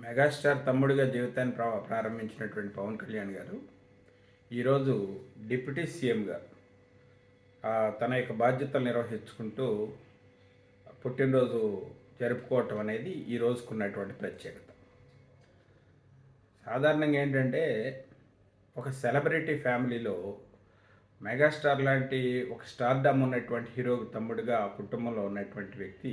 Megastar తమ్ముడిగా జీవితాన్ని ప్రా ప్రారంభించినటువంటి పవన్ కళ్యాణ్ గారు ఈరోజు డిప్యూటీ సీఎంగా తన యొక్క బాధ్యతలు నిర్వహించుకుంటూ పుట్టినరోజు జరుపుకోవటం అనేది ఈ రోజుకున్నటువంటి ప్రత్యేకత. సాధారణంగా ఏంటంటే ఒక సెలబ్రిటీ ఫ్యామిలీలో మెగాస్టార్ లాంటి ఒక స్టార్డమ్ ఉన్నటువంటి హీరో తమ్ముడిగా కుటుంబంలో ఉన్నటువంటి వ్యక్తి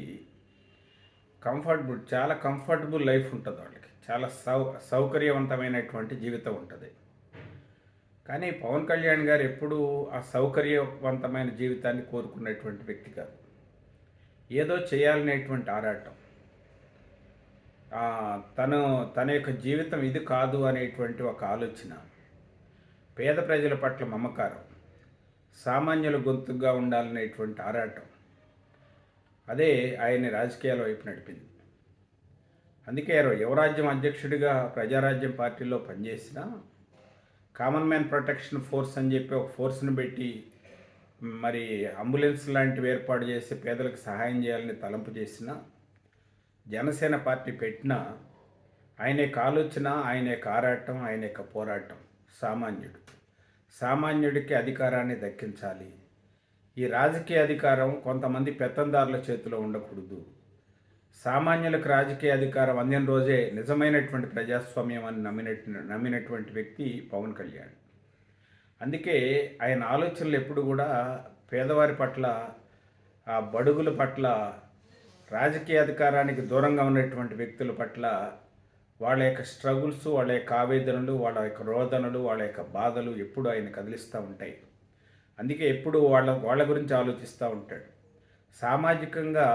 కంఫర్టబుల్ చాలా కంఫర్టబుల్ లైఫ్ ఉంటుంది వాళ్ళకి. చాలా సౌ సౌకర్యవంతమైనటువంటి జీవితం ఉంటుంది. కానీ పవన్ కళ్యాణ్ గారు ఎప్పుడూ ఆ సౌకర్యవంతమైన జీవితాన్ని కోరుకున్నటువంటి వ్యక్తి కాదు. ఏదో చేయాలనేటువంటి ఆరాటం. తను తన యొక్క జీవితం ఇది కాదు అనేటువంటి ఒక ఆలోచన పేద ప్రజల పట్ల మమకారం సామాన్యుల గొంతుగా ఉండాలనేటువంటి ఆరాటం అదే ఆయన్ని రాజకీయాల వైపు నడిపింది. అందుకే యువరాజ్యం అధ్యక్షుడిగా ప్రజారాజ్యం పార్టీలో పనిచేసిన కామన్ మ్యాన్ ప్రొటెక్షన్ ఫోర్స్ అని చెప్పి ఒక ఫోర్స్ని పెట్టి మరి అంబులెన్స్ లాంటివి ఏర్పాటు చేసి పేదలకు సహాయం చేయాలని తలంపు చేసిన జనసేన పార్టీ పెట్టిన ఆయన యొక్క ఆయనే ఆయన యొక్క ఆయన యొక్క పోరాటం సామాన్యుడు. సామాన్యుడికి అధికారాన్ని దక్కించాలి. ఈ రాజకీయ అధికారం కొంతమంది పెత్తందారుల చేతిలో ఉండకూడదు. సామాన్యులకు రాజకీయ అధికారం అందిన రోజే నిజమైనటువంటి ప్రజాస్వామ్యం అని నమ్మినట్టు నమ్మినటువంటి వ్యక్తి పవన్ కళ్యాణ్. అందుకే ఆయన ఆలోచనలు ఎప్పుడు కూడా పేదవారి పట్ల ఆ బడుగుల పట్ల రాజకీయ అధికారానికి దూరంగా ఉన్నటువంటి వ్యక్తుల పట్ల వాళ్ళ యొక్క స్ట్రగుల్స్ వాళ్ళ యొక్క ఆవేదనలు వాళ్ళ యొక్క రోదనలు వాళ్ళ యొక్క బాధలు ఎప్పుడు ఆయన కదిలిస్తూ ఉంటాయి. అందుకే ఎప్పుడు వాళ్ళ వాళ్ళ గురించి ఆలోచిస్తూ ఉంటాడు. సామాజికంగా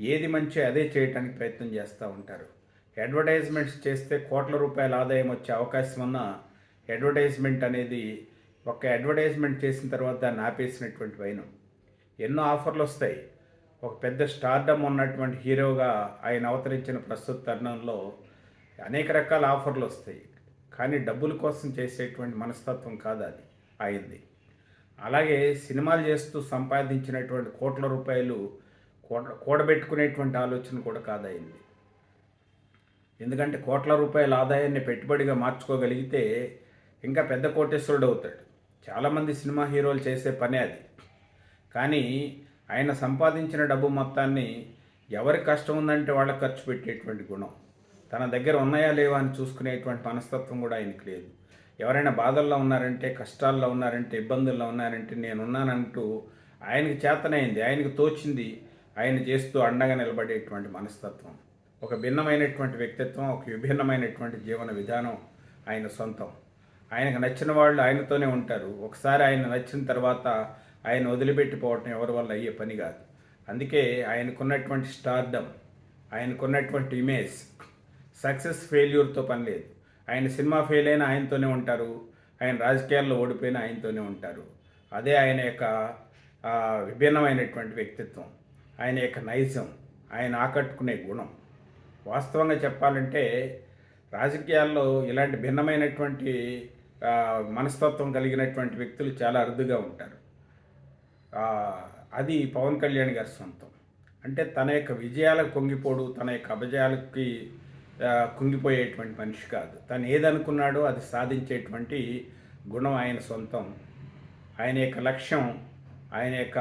ఏది మంచి అదే చేయటానికి ప్రయత్నం చేస్తూ ఉంటారు. అడ్వర్టైజ్మెంట్స్ చేస్తే కోట్ల రూపాయల ఆదాయం వచ్చే అవకాశం ఉన్న అడ్వర్టైజ్మెంట్ అనేది ఒక అడ్వర్టైజ్మెంట్ చేసిన తర్వాత దాన్ని ఆపేసినటువంటి వైనం. ఎన్నో ఆఫర్లు వస్తాయి. ఒక పెద్ద స్టార్డమ్ ఉన్నటువంటి హీరోగా ఆయన అవతరించిన ప్రస్తుత తరుణంలో అనేక రకాల ఆఫర్లు వస్తాయి. కానీ డబ్బుల కోసం చేసేటువంటి మనస్తత్వం కాదు అది. అయింది. అలాగే సినిమాలు చేస్తూ సంపాదించినటువంటి కోట్ల రూపాయలు కూడ కూడబెట్టుకునేటువంటి ఆలోచన కూడా కాదయింది. ఎందుకంటే కోట్ల రూపాయల ఆదాయాన్ని పెట్టుబడిగా మార్చుకోగలిగితే ఇంకా పెద్ద కోటేశ్వరుడు అవుతాడు. చాలామంది సినిమా హీరోలు చేసే పనే అది. కానీ ఆయన సంపాదించిన డబ్బు మొత్తాన్ని ఎవరి కష్టం ఉందంటే వాళ్ళకి ఖర్చు పెట్టేటువంటి గుణం. తన దగ్గర ఉన్నాయా లేవా అని చూసుకునేటువంటి మనస్తత్వం కూడా ఆయనకి లేదు. ఎవరైనా బాధల్లో ఉన్నారంటే కష్టాల్లో ఉన్నారంటే ఇబ్బందుల్లో ఉన్నారంటే నేనున్నానంటూ ఆయనకి చేతనైంది ఆయనకు తోచింది ఆయన చేస్తూ అండగా నిలబడేటువంటి మనస్తత్వం. ఒక భిన్నమైనటువంటి వ్యక్తిత్వం ఒక విభిన్నమైనటువంటి జీవన విధానం ఆయన సొంతం. ఆయనకు నచ్చిన వాళ్ళు ఆయనతోనే ఉంటారు. ఒకసారి ఆయన నచ్చిన తర్వాత ఆయన వదిలిపెట్టిపోవటం ఎవరి వల్ల అయ్యే పని కాదు. అందుకే ఆయనకున్నటువంటి స్టార్డమ్ ఆయనకున్నటువంటి ఇమేజ్ సక్సెస్ ఫెయిల్యూర్తో పని లేదు. ఆయన సినిమా ఫెయిల్ అయినా ఆయనతోనే ఉంటారు. ఆయన రాజకీయాల్లో ఓడిపోయినా ఆయనతోనే ఉంటారు. అదే ఆయన యొక్క విభిన్నమైనటువంటి వ్యక్తిత్వం. ఆయన యొక్క నైజం ఆయన ఆకట్టుకునే గుణం. వాస్తవంగా చెప్పాలంటే రాజకీయాల్లో ఇలాంటి భిన్నమైనటువంటి మనస్తత్వం కలిగినటువంటి వ్యక్తులు చాలా అరుదుగా ఉంటారు. అది పవన్ కళ్యాణ్ గారి సొంతం. అంటే తన యొక్క విజయాలకు పొంగిపోడు తన యొక్క అభజయాలకి కుంగిపోయేటువంటి మనిషి కాదు. తను ఏదనుకున్నాడో అది సాధించేటువంటి గుణం ఆయన సొంతం. ఆయన యొక్క లక్ష్యం ఆయన యొక్క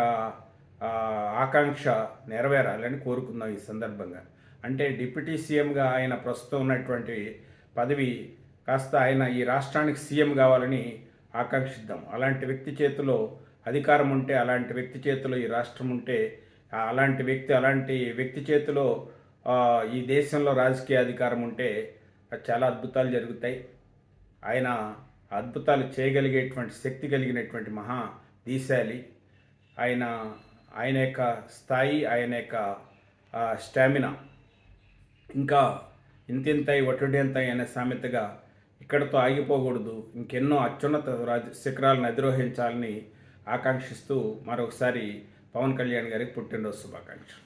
ఆకాంక్ష నెరవేరాలని కోరుకుందాం ఈ సందర్భంగా. అంటే డిప్యూటీ సీఎంగా ఆయన ప్రస్తుతం ఉన్నటువంటి పదవి కాస్త ఆయన ఈ రాష్ట్రానికి సీఎం కావాలని ఆకాంక్షిద్దాం. అలాంటి వ్యక్తి చేతిలో అధికారం ఉంటే అలాంటి వ్యక్తి చేతిలో ఈ రాష్ట్రం ఉంటే అలాంటి వ్యక్తి అలాంటి వ్యక్తి చేతిలో ఈ దేశంలో రాజకీయ అధికారం ఉంటే చాలా అద్భుతాలు జరుగుతాయి. ఆయన అద్భుతాలు చేయగలిగేటువంటి శక్తి కలిగినటువంటి మహా దీశాలి. ఆయన ఆయన యొక్క స్థాయి ఆయన యొక్క స్టామినా. ఇంకా ఇంతింతై ఒట్టుడింతై అనే సామెతగా ఇక్కడతో ఆగిపోకూడదు. ఇంకెన్నో అత్యున్నత రాజ శిఖరాలను అధిరోహించాలని ఆకాంక్షిస్తూ మరొకసారి పవన్ కళ్యాణ్ గారికి పుట్టినరోజు శుభాకాంక్షలు.